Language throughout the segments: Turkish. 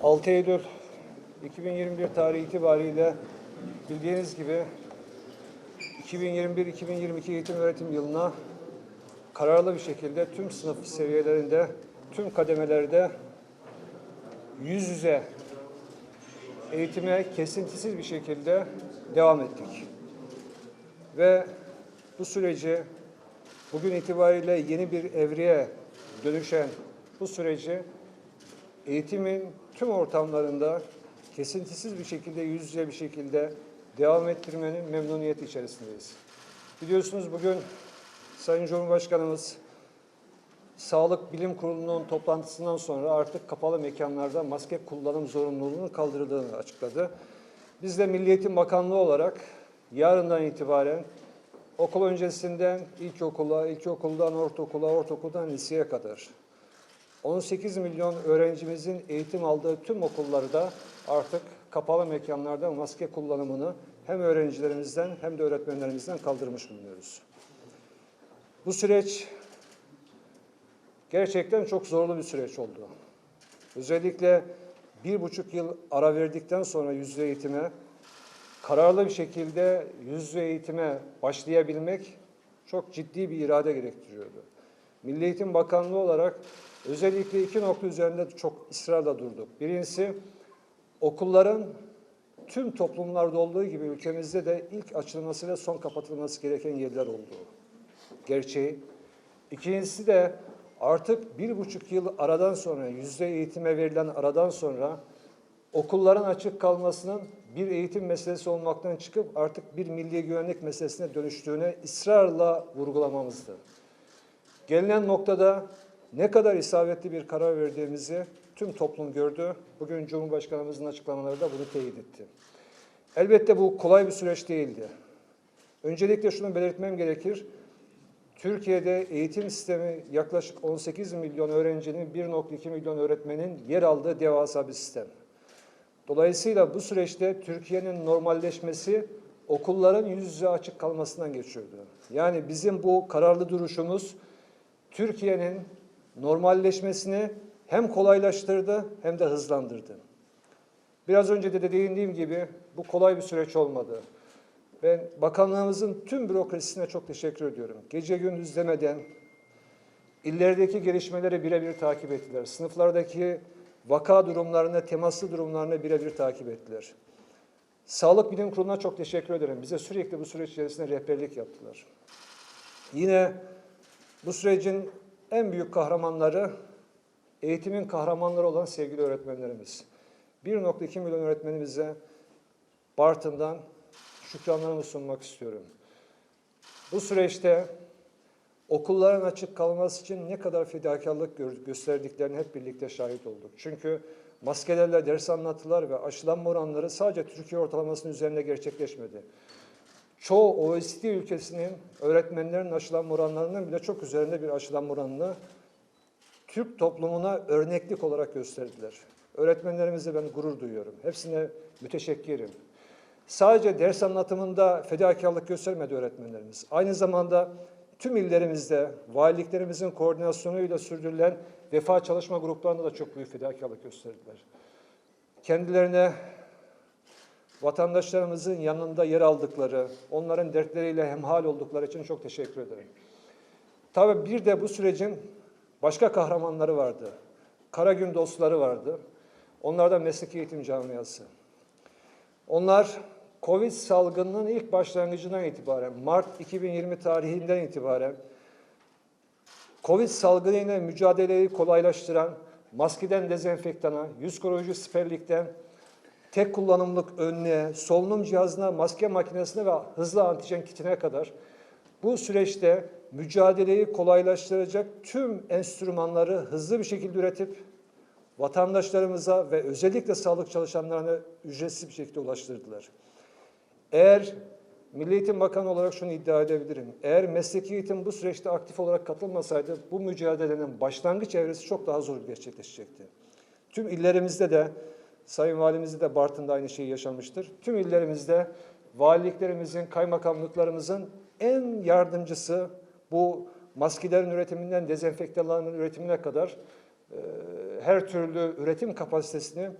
6 Eylül 2021 tarihi itibariyle bildiğiniz gibi 2021-2022 eğitim öğretim yılına kararlı bir şekilde tüm sınıf seviyelerinde, tüm kademelerde yüz yüze eğitime kesintisiz bir şekilde devam ettik. Ve bu süreci bugün itibariyle yeni bir evreye dönüşen bu süreci eğitimin tüm ortamlarında kesintisiz bir şekilde, yüz yüze bir şekilde devam ettirmenin memnuniyeti içerisindeyiz. Biliyorsunuz bugün Sayın Cumhurbaşkanımız Sağlık Bilim Kurulu'nun toplantısından sonra artık kapalı mekanlarda maske kullanım zorunluluğunun kaldırıldığını açıkladı. Biz de Milli Eğitim Bakanlığı olarak yarından itibaren okul öncesinden ilkokula, ilkokuldan ortaokula, ortaokuldan liseye kadar 18 milyon öğrencimizin eğitim aldığı tüm okullarda artık kapalı mekanlarda maske kullanımını hem öğrencilerimizden hem de öğretmenlerimizden kaldırmış bulunuyoruz. Bu süreç gerçekten çok zorlu bir süreç oldu. Özellikle bir buçuk yıl ara verdikten sonra yüzde eğitime kararlı bir şekilde yüzde eğitime başlayabilmek çok ciddi bir irade gerektiriyordu. Milli Eğitim Bakanlığı olarak özellikle iki nokta üzerinde çok ısrarla durduk. Birincisi okulların tüm toplumlarda olduğu gibi ülkemizde de ilk açılması ve son kapatılması gereken yerler olduğu gerçeği. İkincisi de artık bir buçuk yıl aradan sonra, yüzde eğitime verilen aradan sonra okulların açık kalmasının bir eğitim meselesi olmaktan çıkıp artık bir milli güvenlik meselesine dönüştüğüne ısrarla vurgulamamızdı. Gelinen noktada ne kadar isabetli bir karar verdiğimizi tüm toplum gördü. Bugün Cumhurbaşkanımızın açıklamaları da bunu teyit etti. Elbette bu kolay bir süreç değildi. Öncelikle şunu belirtmem gerekir. Türkiye'de eğitim sistemi yaklaşık 18 milyon öğrencinin 1.2 milyon öğretmenin yer aldığı devasa bir sistem. Dolayısıyla bu süreçte Türkiye'nin normalleşmesi okulların yüz yüze açık kalmasından geçiyordu. Yani bizim bu kararlı duruşumuz Türkiye'nin normalleşmesini hem kolaylaştırdı hem de hızlandırdı. Biraz önce de değindiğim gibi bu kolay bir süreç olmadı. Ben bakanlığımızın tüm bürokrasisine çok teşekkür ediyorum. Gece gündüz demeden illerdeki gelişmeleri birebir takip ettiler. Sınıflardaki vaka durumlarını, temaslı durumlarını birebir takip ettiler. Sağlık Bilim Kurulu'na çok teşekkür ederim. Bize sürekli bu süreç içerisinde rehberlik yaptılar. Yine bu sürecin en büyük kahramanları eğitimin kahramanları olan sevgili öğretmenlerimiz. 1.2 milyon öğretmenimize Bartın'dan şükranlarımı sunmak istiyorum. Bu süreçte okulların açık kalması için ne kadar fedakarlık gö- gösterdiklerini hep birlikte şahit olduk. Çünkü maskelerle ders anlatılar ve aşılanma oranları sadece Türkiye ortalamasının üzerinde gerçekleşmedi. Çoğu OECD ülkesinin öğretmenlerin aşılanma oranlarının bile çok üzerinde bir aşılanma oranını Türk toplumuna örneklik olarak gösterdiler. Öğretmenlerimize ben gurur duyuyorum. Hepsine müteşekkirim. Sadece ders anlatımında fedakarlık göstermedi öğretmenlerimiz. Aynı zamanda tüm illerimizde valiliklerimizin koordinasyonuyla sürdürülen vefa çalışma gruplarında da çok büyük fedakarlık gösterdiler. Kendilerine vatandaşlarımızın yanında yer aldıkları, onların dertleriyle hemhal oldukları için çok teşekkür ederim. Tabii bir de bu sürecin başka kahramanları vardı. Karagün dostları vardı. Onlar da mesleki eğitim camiası. Onlar Covid salgınının ilk başlangıcından itibaren, Mart 2020 tarihinden itibaren Covid salgınıyla mücadeleyi kolaylaştıran maskeden dezenfektana, yüz koruyucu siperlikten tek kullanımlık önlüğe, solunum cihazına, maske makinesine ve hızlı antijen kitine kadar bu süreçte mücadeleyi kolaylaştıracak tüm enstrümanları hızlı bir şekilde üretip vatandaşlarımıza ve özellikle sağlık çalışanlarına ücretsiz bir şekilde ulaştırdılar. Eğer Milli Eğitim Bakanı olarak şunu iddia edebilirim. Eğer mesleki eğitim bu süreçte aktif olarak katılmasaydı bu mücadelenin başlangıç evresi çok daha zor gerçekleşecekti. Tüm illerimizde de Sayın Valimizde de Bartın'da aynı şeyi yaşamıştır. Tüm illerimizde valiliklerimizin, kaymakamlıklarımızın en yardımcısı bu maskelerin üretiminden dezenfektanların üretimine kadar e, her türlü üretim kapasitesini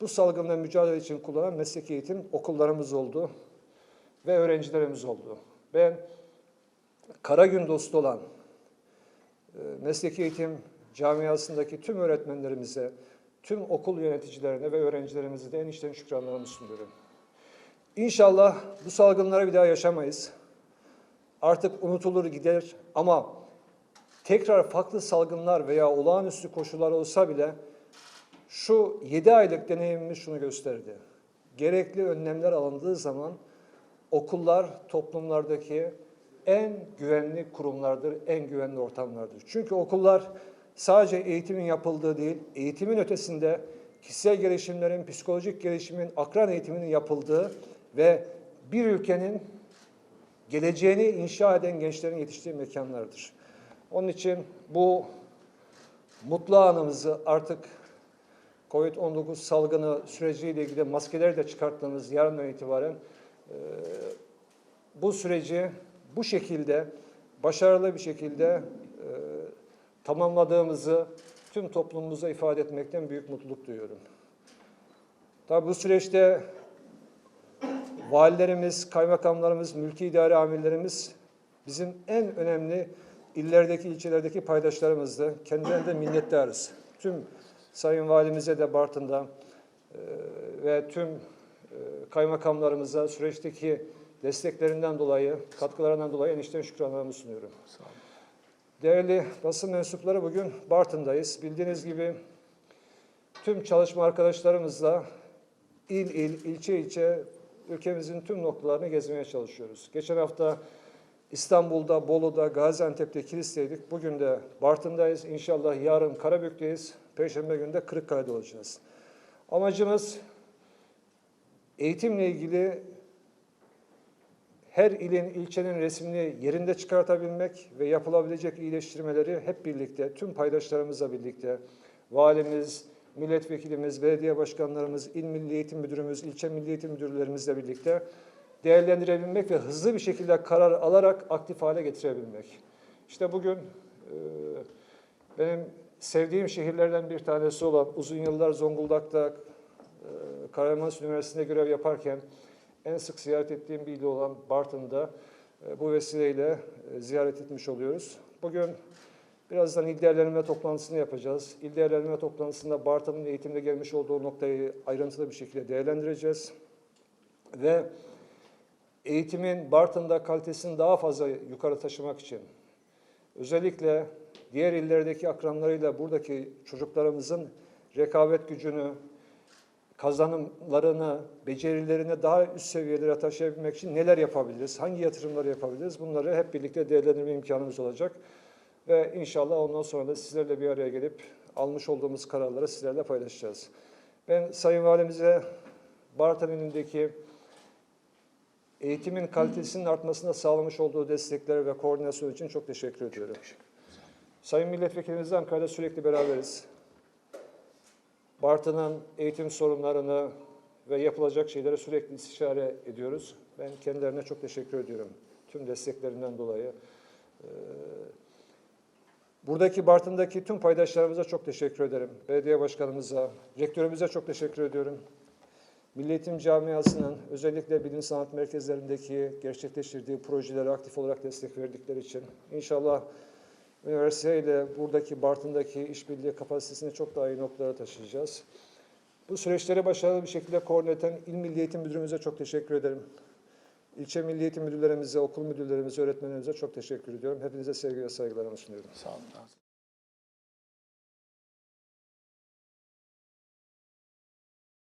bu salgınla mücadele için kullanan mesleki eğitim okullarımız oldu ve öğrencilerimiz oldu. Ben kara gün dostu olan e, mesleki eğitim camiasındaki tüm öğretmenlerimize, tüm okul yöneticilerine ve öğrencilerimize de en içten şükranlarımı sunuyorum. İnşallah bu salgınları bir daha yaşamayız. Artık unutulur gider ama tekrar farklı salgınlar veya olağanüstü koşullar olsa bile şu 7 aylık deneyimimiz şunu gösterdi. Gerekli önlemler alındığı zaman okullar toplumlardaki en güvenli kurumlardır, en güvenli ortamlardır. Çünkü okullar sadece eğitimin yapıldığı değil, eğitimin ötesinde kişisel gelişimlerin, psikolojik gelişimin, akran eğitiminin yapıldığı ve bir ülkenin geleceğini inşa eden gençlerin yetiştiği mekanlardır. Onun için bu mutlu anımızı artık COVID-19 salgını süreciyle ilgili maskeleri de çıkarttığımız yarından itibaren e, bu süreci bu şekilde başarılı bir şekilde e, tamamladığımızı tüm toplumumuza ifade etmekten büyük mutluluk duyuyorum. Tabii bu süreçte valilerimiz, kaymakamlarımız, mülki idare amirlerimiz bizim en önemli illerdeki, ilçelerdeki paydaşlarımızdı. Kendilerine de minnettarız. Tüm Sayın Valimize de Bartın'da e, ve tüm e, kaymakamlarımıza süreçteki desteklerinden dolayı, katkılarından dolayı enişten şükranlarımı sunuyorum. Değerli basın mensupları bugün Bartın'dayız. Bildiğiniz gibi tüm çalışma arkadaşlarımızla il il, ilçe ilçe ülkemizin tüm noktalarını gezmeye çalışıyoruz. Geçen hafta İstanbul'da, Bolu'da, Gaziantep'te Kilis'teydik. Bugün de Bartın'dayız. İnşallah yarın Karabük'teyiz. Perşembe günü de Kırıkkale'de olacağız. Amacımız eğitimle ilgili her ilin, ilçenin resmini yerinde çıkartabilmek ve yapılabilecek iyileştirmeleri hep birlikte, tüm paydaşlarımızla birlikte, valimiz, milletvekilimiz, belediye başkanlarımız, il milli eğitim müdürümüz, ilçe milli eğitim müdürlerimizle birlikte değerlendirebilmek ve hızlı bir şekilde karar alarak aktif hale getirebilmek. İşte bugün e, benim sevdiğim şehirlerden bir tanesi olan uzun yıllar Zonguldak'ta e, Üniversitesi'nde görev yaparken en sık ziyaret ettiğim bir il olan Bartın'da e, bu vesileyle e, ziyaret etmiş oluyoruz. Bugün birazdan il değerlendirme toplantısını yapacağız. İl değerlendirme toplantısında Bartın'ın eğitimde gelmiş olduğu noktayı ayrıntılı bir şekilde değerlendireceğiz. Ve eğitimin Bartın'da kalitesini daha fazla yukarı taşımak için özellikle diğer illerdeki akranlarıyla buradaki çocuklarımızın rekabet gücünü, kazanımlarını, becerilerini daha üst seviyelere taşıyabilmek için neler yapabiliriz, hangi yatırımları yapabiliriz bunları hep birlikte değerlendirme imkanımız olacak. Ve inşallah ondan sonra da sizlerle bir araya gelip almış olduğumuz kararları sizlerle paylaşacağız. Ben Sayın Valimize Bartın ilindeki eğitimin kalitesinin artmasında sağlamış olduğu destekler ve koordinasyon için çok teşekkür ediyorum. Sayın Milletvekilimizle Ankara'da sürekli beraberiz. Bartın'ın eğitim sorunlarını ve yapılacak şeylere sürekli istişare ediyoruz. Ben kendilerine çok teşekkür ediyorum. Tüm desteklerinden dolayı. Ee, Buradaki Bartın'daki tüm paydaşlarımıza çok teşekkür ederim. Belediye başkanımıza, rektörümüze çok teşekkür ediyorum. Milli Eğitim Camiası'nın özellikle bilim sanat merkezlerindeki gerçekleştirdiği projelere aktif olarak destek verdikleri için inşallah üniversiteyle buradaki Bartın'daki işbirliği kapasitesini çok daha iyi noktalara taşıyacağız. Bu süreçleri başarılı bir şekilde koordine eden İl Milli Eğitim Müdürümüze çok teşekkür ederim. İlçe Milli Eğitim Müdürlerimize, okul müdürlerimize, öğretmenlerimize çok teşekkür ediyorum. Hepinize sevgi ve saygılarımı sunuyorum. Sağ olun.